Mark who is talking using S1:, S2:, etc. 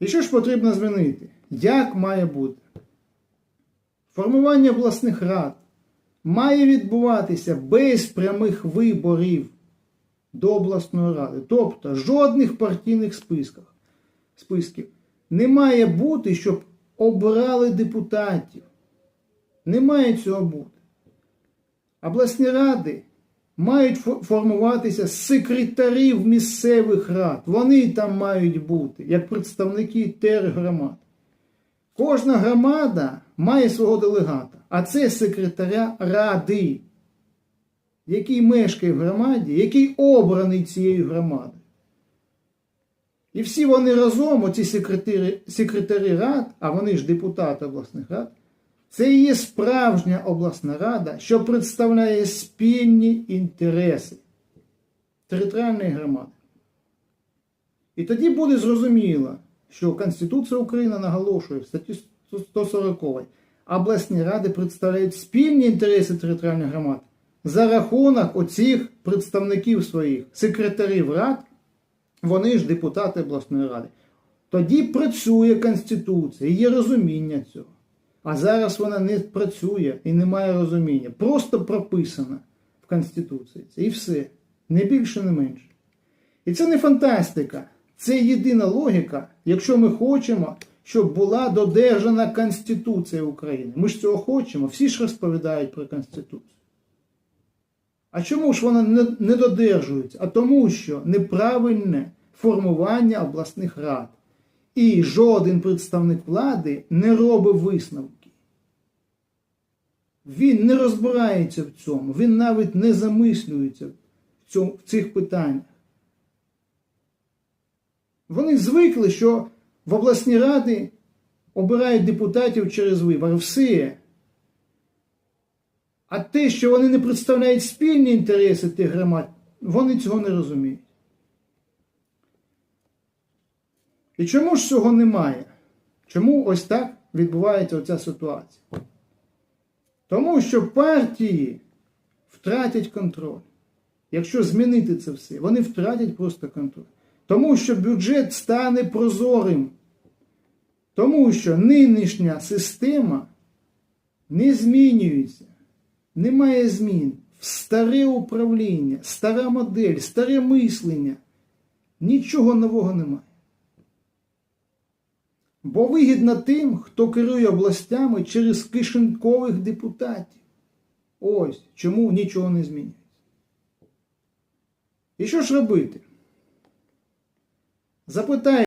S1: І що ж потрібно змінити? Як має бути? Формування обласних рад має відбуватися без прямих виборів до обласної ради. Тобто жодних партійних списках, списків. Не має бути, щоб обирали депутатів. Не має цього бути. Обласні ради мають формуватися секретарів місцевих рад. Вони там мають бути, як представники тергромад. Кожна громада має свого делегата, а це секретаря ради, який мешкає в громаді, який обраний цією громадою. І всі вони разом, оці секретарі, секретарі рад, а вони ж депутати обласних рад, це є справжня обласна рада, що представляє спільні інтереси територіальної громади. І тоді буде зрозуміло, що Конституція України наголошує в статті 140 обласні ради представляють спільні інтереси територіальних громад за рахунок оцих представників своїх, секретарів рад, вони ж депутати обласної ради. Тоді працює Конституція, є розуміння цього. А зараз вона не працює і не має розуміння. Просто прописана в Конституції. І все. Не більше, не менше. І це не фантастика. Це єдина логіка, якщо ми хочемо, щоб була додержана Конституція України. Ми ж цього хочемо, всі ж розповідають про Конституцію. А чому ж вона не, не додержується? А тому, що неправильне формування обласних рад. І жоден представник влади не робить висновки. Він не розбирається в цьому, він навіть не замислюється в, цьому, в цих питаннях. Вони звикли, що в обласні ради обирають депутатів через вибори. Все. А те, що вони не представляють спільні інтереси тих громад, вони цього не розуміють. І чому ж цього немає? Чому ось так відбувається оця ситуація? Тому що партії втратять контроль. Якщо змінити це все, вони втратять просто контроль. Тому що бюджет стане прозорим. Тому що нинішня система не змінюється. Немає змін. Старе управління, стара модель, старе мислення. Нічого нового немає. Бо вигідна тим, хто керує областями через кишенькових депутатів. Ось чому нічого не змінюється. І що ж робити? Запитай.